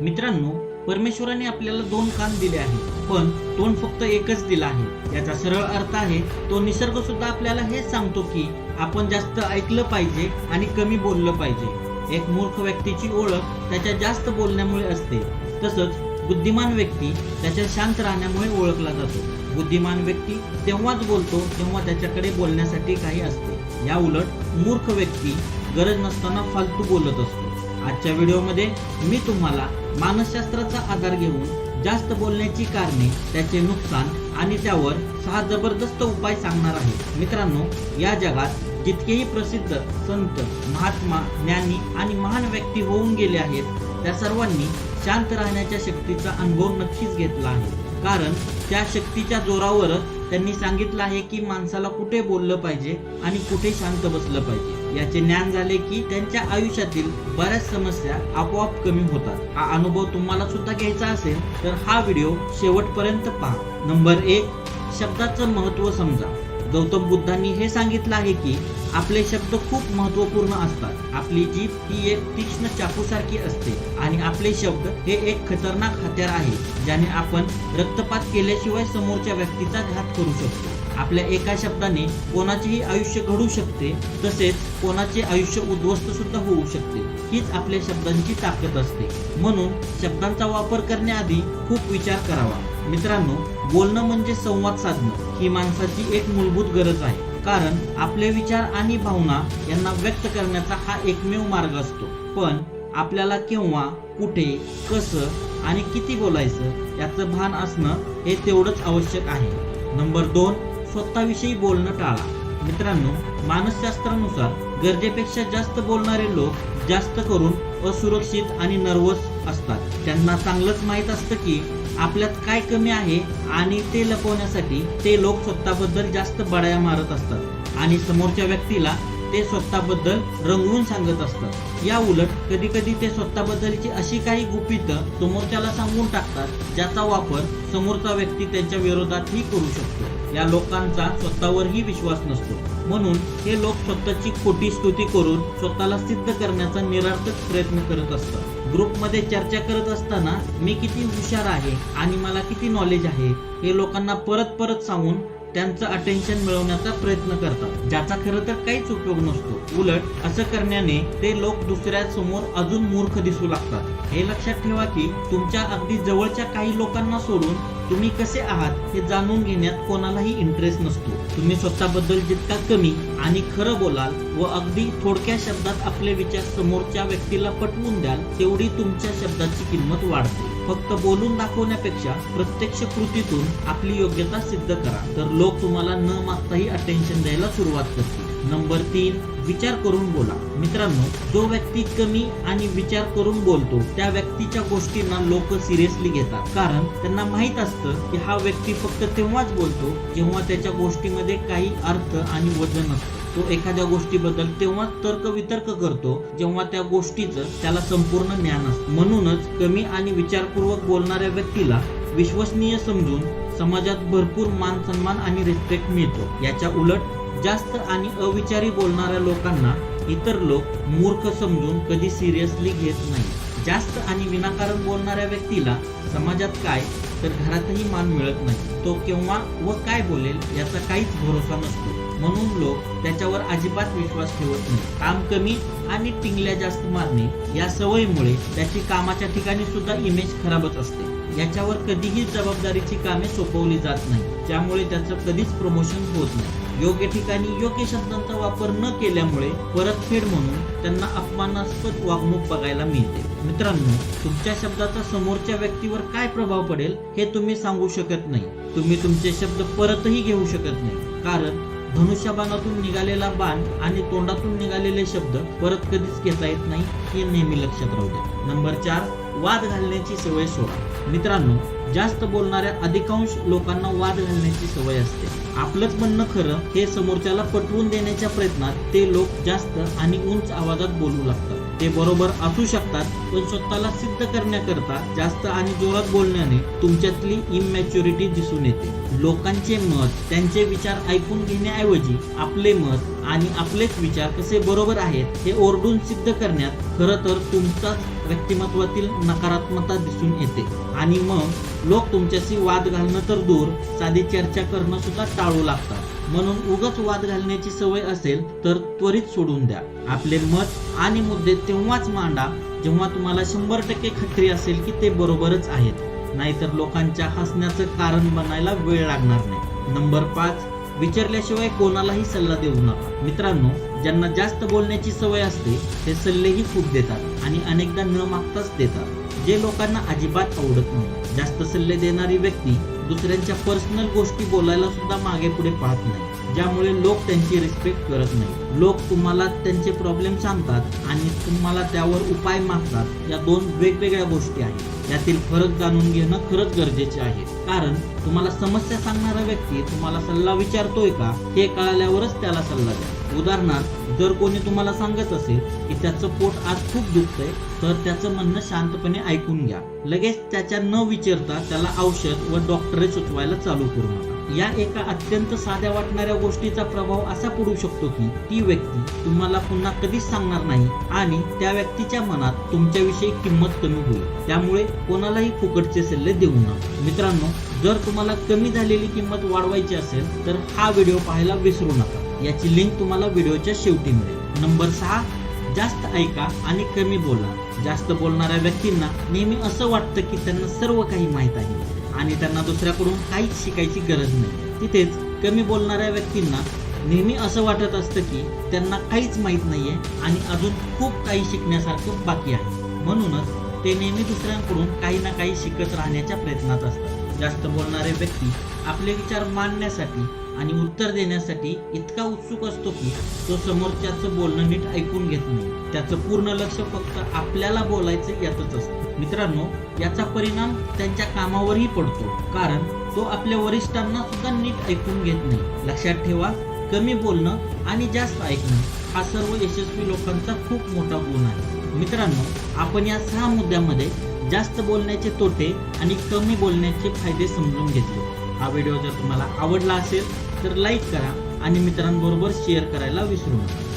मित्रांनो परमेश्वराने आपल्याला दोन कान दिले आहेत पण तोंड फक्त एकच दिला आहे. याचा सरळ अर्थ आहे तो निसर्ग सुद्धा आपल्याला हेच सांगतो की आपण जास्त ऐकलं पाहिजे आणि कमी बोललं पाहिजे. एक मूर्ख व्यक्तीची ओळख त्याच्या जास्त बोलण्यामुळे असते. तसंच बुद्धिमान व्यक्ती त्याच्या शांत राहण्यामुळे ओळखला जातो. बुद्धिमान व्यक्ती तेव्हाच बोलतो तेव्हा त्याच्याकडे बोलण्यासाठी काही असते. या उलट मूर्ख व्यक्ती गरज नसताना फालतू बोलत असतो. आजच्या व्हिडिओमध्ये मी तुम्हाला मानसशास्त्राचा आधार घेऊन जास्त बोलण्याची कारणे त्याचे नुकसान आणि त्यावर सहा जबरदस्त उपाय सांगणार आहे. मित्रांनो या जगात जितकेही प्रसिद्ध संत महात्मा ज्ञानी आणि महान व्यक्ती होऊन गेले आहेत त्या सर्वांनी शांत राहण्याच्या शक्तीचा अनुभव नक्कीच घेतला आहे. कारण त्या शक्तीच्या जोरावरच त्यांनी सांगितलं आहे की माणसाला कुठे बोललं पाहिजे आणि कुठे शांत बसलं पाहिजे. याचे ज्ञान झाले की त्यांच्या आयुष्यातील बऱ्याच समस्या आपोआप कमी होतात. हा अनुभव तुम्हाला सुद्धा घ्यायचा असेल तर हा व्हिडिओ शेवटपर्यंत पहा. नंबर एक शब्दाचं महत्त्व समजा. गौतम बुद्धांनी हे सांगितलं आहे की आपले शब्द खूप महत्त्वपूर्ण असतात. आपली जीभ ही एक तीक्ष्ण चाकूसारखी असते आणि आपले शब्द हे एक खतरनाक हत्यार आहे ज्याने आपण रक्तपात केल्याशिवाय समोरच्या व्यक्तीचा घात करू शकतो. आपल्या एका शब्दाने कोणाचेही आयुष्य घडू शकते तसेच कोणाचे आयुष्य उद्ध्वस्त सुद्धा होऊ शकते हीच आपल्या शब्दांची ताकद असते. म्हणून शब्दांचा वापर करण्याआधी खूप विचार करावा. मित्रांनो बोलणं म्हणजे संवाद साधणं ही माणसाची एक मूलभूत गरज आहे. कारण आपले विचार आणि भावना यांना व्यक्त करण्याचा हा एकमेव मार्ग असतो. पण आपल्याला केव्हा कुठे कसं आणि किती बोलायचं याचं भान असणं हे तेवढंच आवश्यक आहे. नंबर दोन स्वतःविषयी बोलणं टाळा. मित्रांनो मानसशास्त्रानुसार गरजेपेक्षा जास्त बोलणारे लोक जास्त करून असुरक्षित आणि नर्वस असतात. त्यांना चांगलंच माहीत असतं की आपल्यात काय कमी आहे आणि ते लपवण्यासाठी ते लोक स्वतःबद्दल जास्त बडाया मारत असतात आणि समोरच्या व्यक्तीला ते स्वतःबद्दल रंगवून सांगत असतात. या उलट कधी कधी ते स्वतःबद्दलची अशी काही गुपित समोरच्याला सांगून टाकतात ज्याचा वापर समोरचा व्यक्ती त्यांच्या विरोधातही करू शकतो. या लोकांचा स्वतःवरही विश्वास नसतो. म्हणून हे लोक स्वतःची खोटी स्तुती करून स्वतःला सिद्ध करण्याचा निरर्थक प्रयत्न करत असतात. ग्रुपमध्ये चर्चा करत असताना मी किती हुशार आहे आणि मला किती नॉलेज आहे? हे लोकांना परत परत सांगून त्यांचं अटेन्शन मिळवण्याचा प्रयत्न करतात. ज्याचा खरं तर काहीच उपयोग नसतो. उलट असं करण्याने ते लोक दुसऱ्या समोर अजून मूर्ख दिसू लागतात. हे लक्षात ठेवा की तुमच्या अगदी जवळच्या काही लोकांना सोडून तुम्ही कसे आहात हे जाणून घेण्यात कोणालाही इंटरेस्ट नसतो. तुम्ही स्वतःबद्दल जितका कमी आणि खरं बोलाल व अगदी थोडक्या शब्दात आपले विचार समोरच्या व्यक्तीला पटवून द्याल तेवढी तुमच्या शब्दाची किंमत वाढते. फक्त बोलून दाखवण्यापेक्षा प्रत्यक्ष कृतीतून आपली योग्यता सिद्ध करा. तर लोक तुम्हाला न मागताही अटेन्शन द्यायला सुरुवात करतील. नंबर तीन विचार करून बोला. मित्रांनो जो व्यक्ती कमी आणि विचार करून बोलतो त्या व्यक्तीच्या गोष्टींना लोक सिरियसली घेतात. कारण त्यांना माहीत असतं की हा व्यक्ती फक्त तेव्हाच बोलतो जेव्हा त्याच्या गोष्टीमध्ये काही अर्थ आणि वजन असतं. तो एखाद्या गोष्टीबद्दल तेव्हा तर्क वितर्क करतो जेव्हा त्या गोष्टीचं त्याला संपूर्ण ज्ञान असतं. म्हणूनच कमी आणि विचारपूर्वक बोलणाऱ्या व्यक्तीला विश्वसनीय समजून समाजात भरपूर मान सन्मान आणि रिस्पेक्ट मिळतो. याच्या उलट जास्त आणि अविचारी बोलणाऱ्या लोकांना इतर लोक मूर्ख समजून कधी सिरियसली घेत नाही जास्त आणि विनाकारण बोलणाऱ्या व्यक्तीला समाजात काय तर घरातही मान मिळत नाही. तो केव्हा व काय बोलेल याचा काहीच भरोसा नसतो. म्हणून लोक त्याच्यावर अजिबात विश्वास ठेवत नाही. काम कमी आणि टिंगल्या जास्त मारणे या सवयीमुळे त्याची कामाच्या ठिकाणी सुद्धा इमेज खराबच असते. याच्यावर कधीही जबाबदारीची कामे सोपवली जात नाही. त्यामुळे त्याचं कधीच प्रमोशन होत नाही. योग्य ठिकाणी योग्य शब्दांचा वापर न केल्यामुळे परतफेड म्हणून त्यांना अपमानास्पद वागणूक बघायला मिळते. मित्रांनो तुमच्या शब्दाचा समोरच्या व्यक्तीवर काय प्रभाव पडेल हे तुम्ही सांगू शकत नाही. तुम्ही तुमचे शब्द परतही घेऊ शकत नाही. कारण धनुष्यबाणातून निघालेला बाण आणि तोंडातून निघालेले शब्द परत कधीच घेता येत नाही हे नेहमी लक्षात राहू द्या. नंबर चार वाद घालण्याची सवय सोडा. मित्रांनो जास्त बोलणाऱ्या अधिकांश लोकांना वाद घालण्याची सवय असते. आपलंच म्हणणं खरं हे समोरच्याला पटवून देण्याच्या प्रयत्नात ते लोक जास्त आणि उंच आवाजात बोलू लागतात. ते बरोबर असू शकतात पण स्वतःला सिद्ध करण्याकरता जास्त आणि जोरात बोलण्याने तुमच्यातली इमॅच्युरिटी दिसून येते. लोकांचे मत त्यांचे विचार ऐकून घेण्याऐवजी आपले मत आणि आपलेच विचार कसे बरोबर आहेत हे ओरडून सिद्ध करण्यात खरं तर तुमचाच व्यक्तिमत्वातील नकारात्मकता दिसून येते. आणि मग लोक तुमच्याशी वाद घालणं तर दूर साधी चर्चा करणं सुद्धा टाळू लागतात. म्हणून उगच वाद घालण्याची सवय असेल तर त्वरित सोडून द्या. आपले मत आणि मुद्दे तेव्हाच मांडा जेव्हा तुम्हाला शंभर टक्के खात्री असेल की ते बरोबरच आहेत. नाहीतर लोकांच्या हसण्याचं कारण बनायला वेळ लागणार नाही. नंबर पाच विचारल्याशिवाय कोणालाही सल्ला देऊ नका. मित्रांनो ज्यांना जास्त बोलण्याची सवय असते ते सल्लेही खूप देतात आणि अनेकदा न मागताच देतात. जे लोकांना अजिबात आवडत नाही जास्त सल्ले देणारी व्यक्ती दुसऱ्यांच्या पर्सनल गोष्टी बोलायला सुद्धा मागे पुढे पाहत नाही. ज्यामुळे लोक त्यांची रिस्पेक्ट करत नाही. लोक तुम्हाला त्यांचे प्रॉब्लेम सांगतात आणि तुम्हाला त्यावर उपाय मागतात. या दोन वेगवेगळ्या गोष्टी आहेत. यातील फरक जाणून घेणं खरंच गरजेचे आहे. कारण तुम्हाला समस्या सांगणारा व्यक्ती तुम्हाला सल्ला विचारतोय का हे कळाल्यावरच त्याला सल्ला द्या. उदाहरणार्थ जर कोणी तुम्हाला सांगत असेल की त्याचं पोट आज खूप दुखतंय तर त्याचं म्हणणं शांतपणे ऐकून घ्या. लगेच त्याच्या न विचारता त्याला औषध व डॉक्टरे सुचवायला चालू करू नका. या एका अत्यंत साध्या वाटणाऱ्या गोष्टीचा प्रभाव असा पडू शकतो की ती व्यक्ती तुम्हाला पुन्हा कधीच सांगणार नाही आणि त्या व्यक्तीच्या मनात तुमच्याविषयी किंमत कमी होईल. त्यामुळे कोणालाही फुकटचे सल्ले देऊ नका. मित्रांनो जर तुम्हाला कमी झालेली किंमत वाढवायची असेल तर हा व्हिडिओ पाहायला विसरू नका. याची लिंक तुम्हाला व्हिडिओच्या शेवटी मिळेल. नंबर सहा जास्त ऐका आणि कमी बोला. जास्त बोलणाऱ्या व्यक्तींना नेहमी असं वाटतं की त्यांना सर्व काही माहीत आहे. आणि त्यांना दुसऱ्याकडून काहीच शिकायची गरज नाही. तिथेच कमी बोलणाऱ्या व्यक्तींना नेहमी असं वाटत असतं की त्यांना काहीच माहीत नाहीये आणि अजून खूप काही शिकण्यासारखं बाकी आहे. म्हणूनच ते नेहमी दुसऱ्यांकडून काही ना काही शिकत राहण्याच्या प्रयत्नात असतात. जास्त बोलणारे व्यक्ती आपले विचार मांडण्यासाठी आणि उत्तर देण्यासाठी इतका उत्सुक असतो की तो समोरच्याचं बोलणं नीट ऐकून घेत नाही. त्याचं पूर्ण लक्ष फक्त आपल्याला बोलायचं यातच असतं. मित्रांनो याचा परिणाम त्यांच्या कामावरही पडतो. कारण तो आपल्या वरिष्ठांना सुद्धा नीट ऐकून घेत नाही. लक्षात ठेवा कमी बोलणं आणि जास्त ऐकणं हा सर्व यशस्वी लोकांचा खूप मोठा गुण आहे. मित्रांनो आपण या सहा मुद्द्यामध्ये जास्त बोलण्याचे तोटे आणि कमी बोलण्याचे फायदे समजून घेतले. हा व्हिडिओ जर तुम्हाला आवडला असेल तर लाईक करा आणि मित्रांबरोबर शेअर करायला विसरू नका.